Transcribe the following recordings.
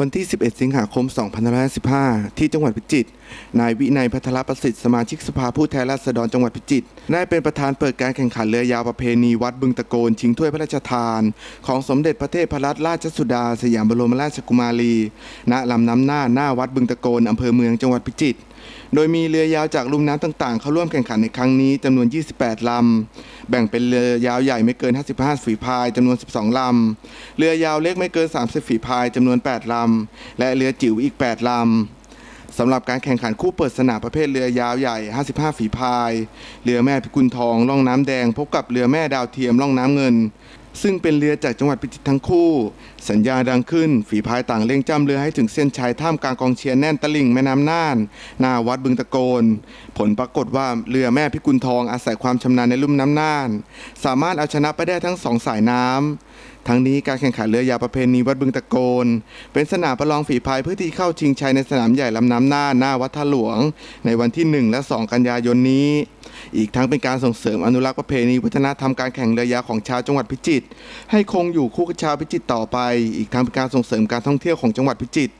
วันที่ 11 สิงหาคม 2515ที่จังหวัดพิจิตร นายวินัยพัทรประสิทธิ์สมาชิกสภาผู้แทนราษฎรจังหวัดพิจิตร ได้เป็นประธานเปิดการแข่งขันเรือยาวประเพณีวัดบึงตะโกน ชิงถ้วยพระราชทาน ของสมเด็จพระเทพรัตนราชสุดา สยามบรมราชกุมารี ณ ลำน้ำหน้าหน้าวัดบึงตะโกน อำเภอเมืองจังหวัดพิจิตร โดยมีเรือยาวจากลุ่มน้ำต่างๆ เข้าร่วมแข่งขันในครั้งนี้จำนวน 28 ลำ แบ่งเป็นเรือยาวใหญ่ไม่เกิน 55 ฝีพายจำนวน 12 ลำ เรือยาวเล็กไม่เกิน 30 ฝีพายจำนวน 8 ลำ และเรือจิ๋วอีก 8 ลำสำหรับการแข่งขันคู่เปิดสนามประเภทเรือยาวใหญ่ 55 ฝีพาย เรือแม่พิกุลทองล่องน้ำแดง พบกับเรือแม่ดาวเทียมล่องน้ำเงิน ซึ่งเป็นเรือจากจังหวัดพิจิตรทั้งคู่ สัญญาดังขึ้น ฝีพายต่างเร่งจ้ำเรือให้ถึงเส้นชัยท่ามกลางกองเชียร์แน่นตลิ่งแม่น้ำน่าน หน้าวัดบึงตะโกน ผลปรากฏว่าเรือแม่พิกุลทองอาศัยความชำนาญในลุ่มน้ำน่าน สามารถเอาชนะไปได้ทั้งสองสายน้ำทั้งนี้การแข่งขันเรือยาวประเพณีวัดบึงตะโกน เป็นสนามประลองฝีพายเพื่อที่เข้าชิงชัยในสนามใหญ่ลำน้ำน่านหน้าวัดท่าหลวง ในวันที่ 1 และ 2 กันยายนนี้ อีกทั้งเป็นการส่งเสริมอนุรักษ์ประเพณีวัฒนธรรมการแข่งเรือยาวของชาวจังหวัดพิจิตรให้คงอยู่คู่กับชาวพิจิตรต่อไป อีกทั้งเป็นการส่งเสริมการท่องเที่ยวของจังหวัดพิจิตร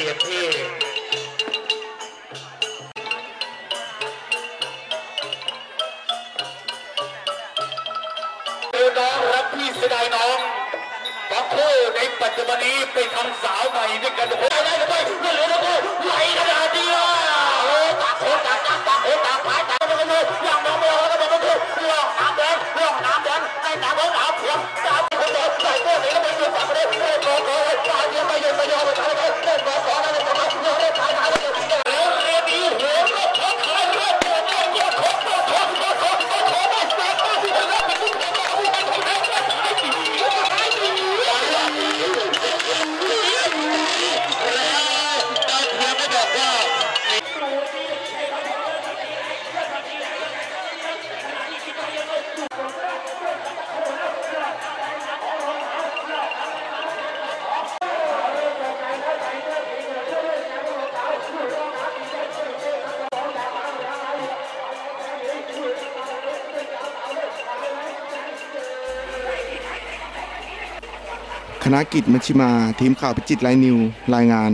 กียรติที่คือน้องรับพี่เสดายน้องบางคู่ในปัจจุบันนี้ไปทำสาวใหม่ด้วยกันโอ้โหได้หรือไม่ไม่เหลือแล้วก็ไหลขนาดนี้ คณะกิจมัชชิมา ทีมข่าวพิจิตรไลน์นิว รายงาน